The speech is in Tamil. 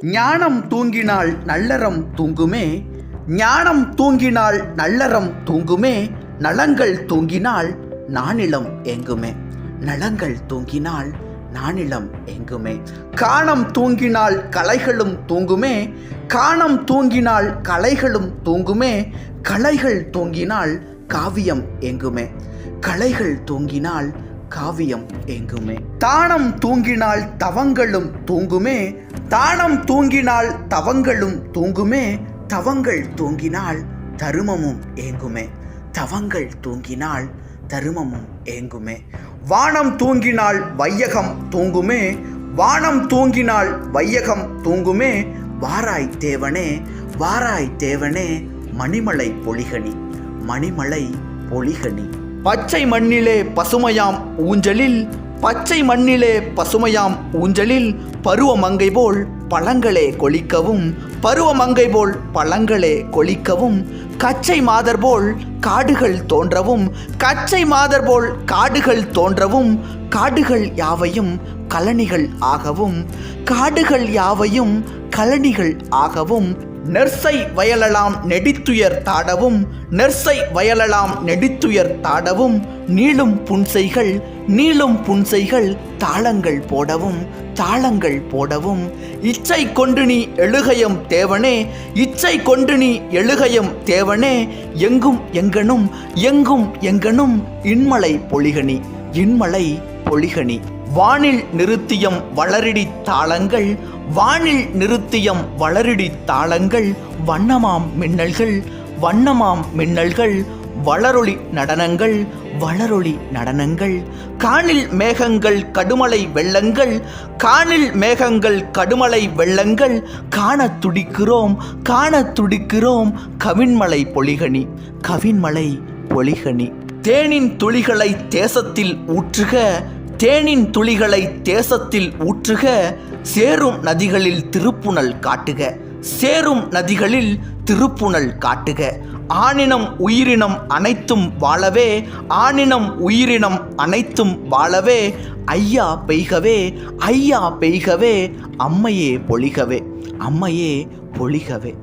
ஞானம் தூங்கினால் நல்லறம் தூங்குமே ஞானம் தூங்கினால் நல்லறம் தூங்குமே நலங்கள் தூங்கினால் நானிலம் எங்குமே நலங்கள் தூங்கினால் நானிலம் எங்குமே காணம் தூங்கினால் கலைகளும் தூங்குமே காணம் தூங்கினால் கலைகளும் தூங்குமே கலைகள் தூங்கினால் காவியம் எங்குமே கலைகள் தூங்கினால் காவியம் எங்குமே தானம் தூங்கினால் தவங்களும் தூங்குமே தானம் தூங்கினால் தவங்களும் தூங்குமே தவங்கள் தூங்கினால் தருமமும் ஏங்குமே. தவங்கள் தூங்கினால் தருமமும் ஏங்குமே. வானம் தூங்கினால் வையகம் தூங்குமே வானம் தூங்கினால் வையகம் தூங்குமே. வாராய் தேவனே வாராய் தேவனே மணிமலை பொலிகனி மணிமலை பொலிகனி. பச்சை மண்ணிலே பசுமையாம் ஊஞ்சலில் பச்சை மண்ணிலே பசுமையாம் ஊஞ்சலில் பருவமங்கை போல் பழங்களே கொளிக்கவும் பருவமங்கை போல் பழங்களே கொளிக்கவும் கச்சை மாதர் போல் காடுகள் தோன்றவும் கச்சை மாதர் போல் காடுகள் தோன்றவும் காடுகள் யாவையும் கலனிகள் ஆகவும் காடுகள் யாவையும் கலனிகள் ஆகவும் நெர்சை வயலலாம் நெடித்துயர் தாடவும் நெர்சை வயலலாம் நெடித்துயர் தாடவும் நீளும் புன்செய்கள் நீளும் புன்செய்கள் தாளங்கள் போடவும் தாளங்கள் போடவும். இச்சை கொண்டு நீ எழுகையம் தேவனே இச்சை கொண்டு நீ எழுகையம் தேவனே எங்கும் எங்கனும் எங்கும் எங்கனும் இன்மலை பொலிகனி இன்மலை பொலிகனி வானில் நிறுத்தியம் வளரடி தாளங்கள் வானில் நிறுத்தியம் வளரடி தாளங்கள் வண்ணமாம் மின்னல்கள் வண்ணமாம் மின்னல்கள் வளரொளி நடனங்கள் வளரொளி நடனங்கள் காணில் மேகங்கள் கடுமலை வெள்ளங்கள் காணில் மேகங்கள் கடுமலை வெள்ளங்கள் காணத் துடிக்கிறோம் காண துடிக்கிறோம் கவின்மலை பொலிகனி கவின்மலை பொலிகனி. தேனின் துளிகளை தேசத்தில் ஊற்றுக தேனின் துளிகளை தேசத்தில் ஊற்றுக சேரும் நதிகளில் திருப்புணல் காட்டுக. சேரும் நதிகளில் திருப்புணல் காட்டுக. ஆணினம் உயிரினம் அனைத்தும் வாழவே ஆணினம் உயிரினம் அனைத்தும் வாழவே ஐயா பெய்கவே ஐயா பெய்கவே அம்மையே பொழிகவே அம்மையே பொழிகவே.